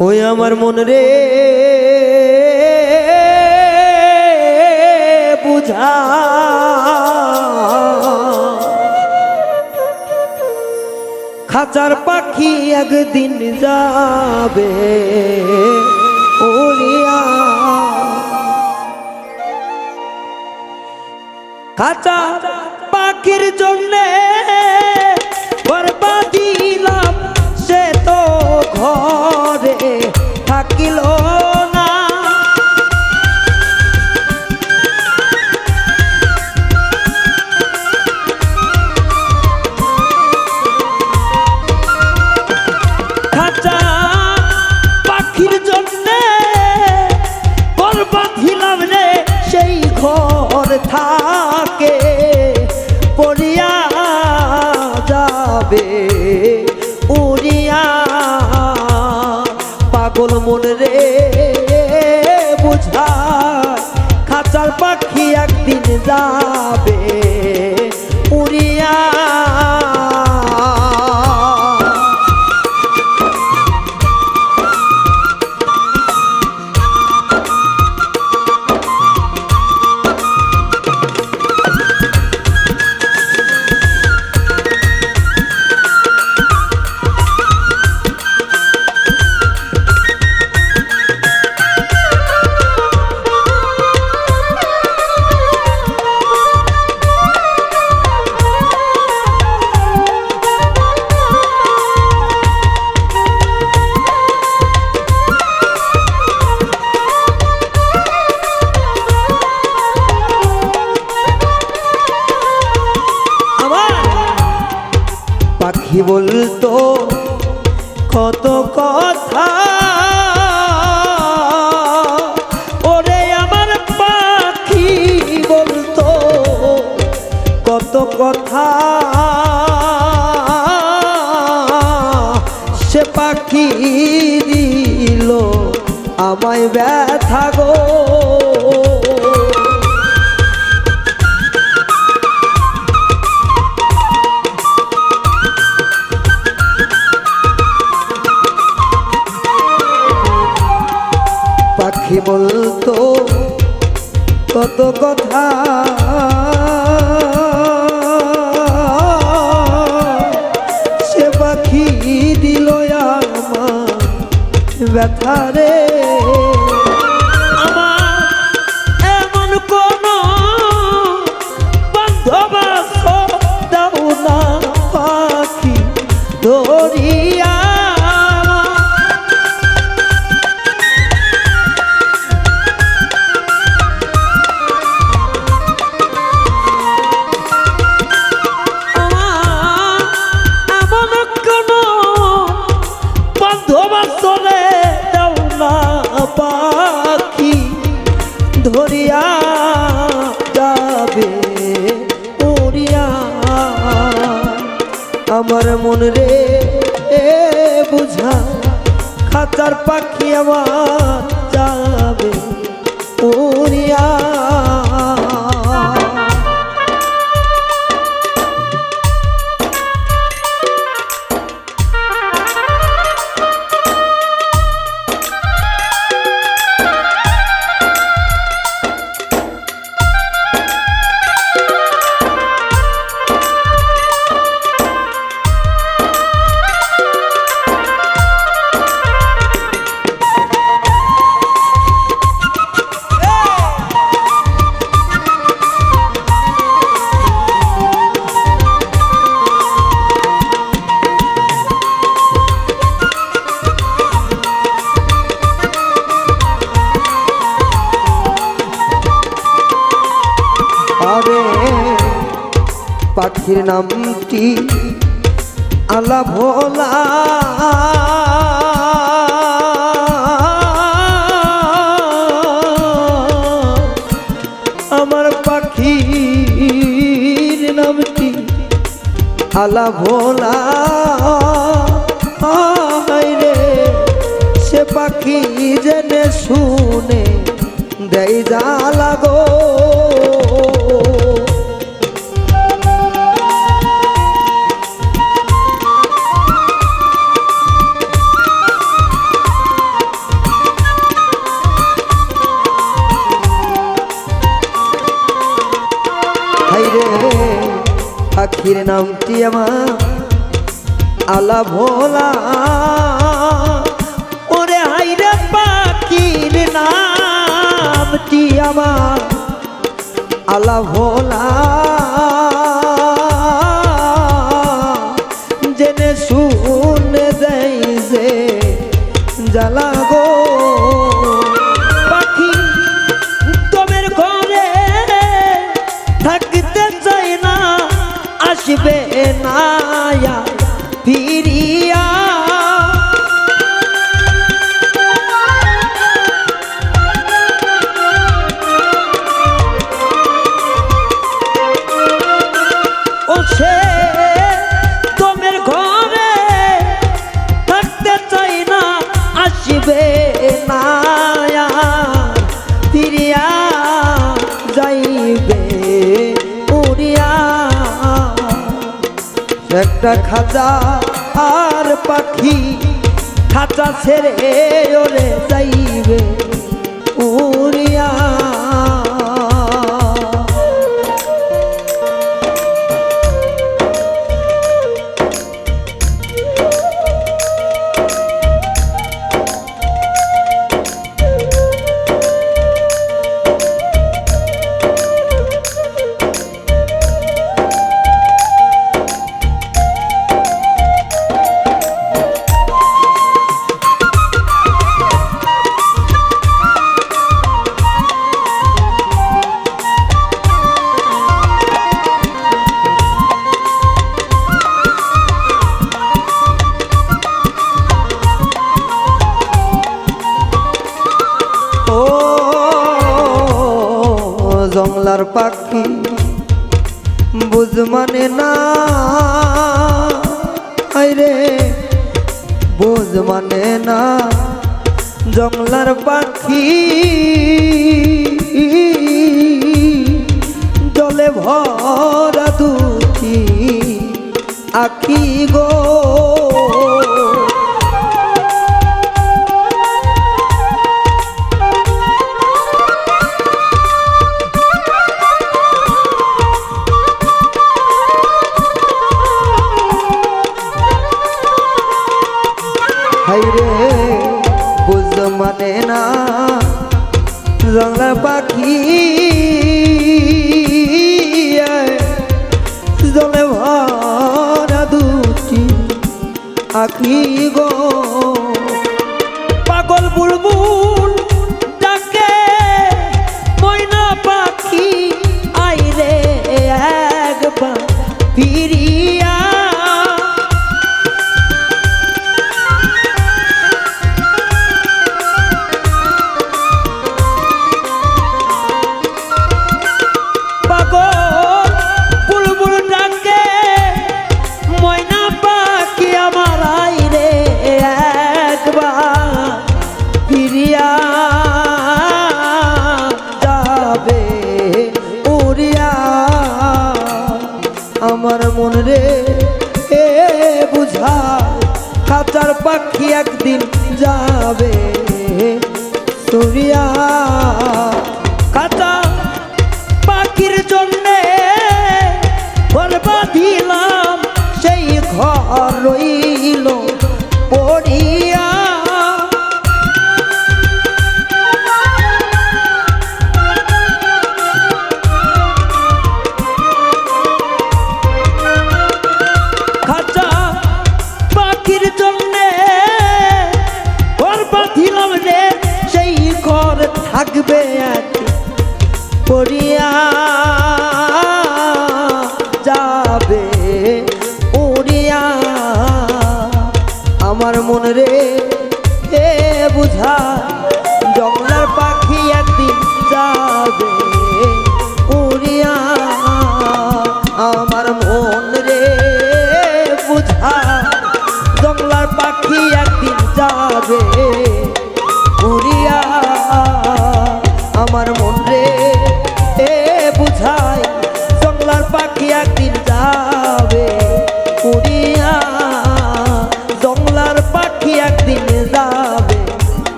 ওই আমার মন রে বুঝা। খাঁচার পাখি একদিন যাবে উড়িয়া। খাঁচা পাখির জন্যে বরবাদিলাম থাকিল। বুঝা খাঁচার পাখি একদিন যাবে। কথা। সে পাখি দিল আমার ব্যথারে। আমার ধরিয়া যাবে উড়িয়া। আমার মন রে বুঝা খাতার পাখি আমার যাবে। পাখির নামটি আলা ভোলা। আমার পাখির নামটি আলা ভোলা। সে পাখি জেনে শুনে দেয় জ্বালা গো। নামটি আমার আলা ভোলা। ওরে হাইরে পাখির নামটি আমার আলা ভোলা। আসবে না আর একটা খাঁচা আর পাখি খাঁচা ছেড়ে ওরে যাইবে। উড়িয়া জংলার পাখি, বুঝ মানে না। রে বুঝ মানে না। জংলার পাখি, জলে ভরা দুটি আখি গো। আখি গো পাখি একদিন যাবে সুরিয়া থাকবে এক পড়িয়া যাবে উড়িয়া আমার মন রে হে বুঝা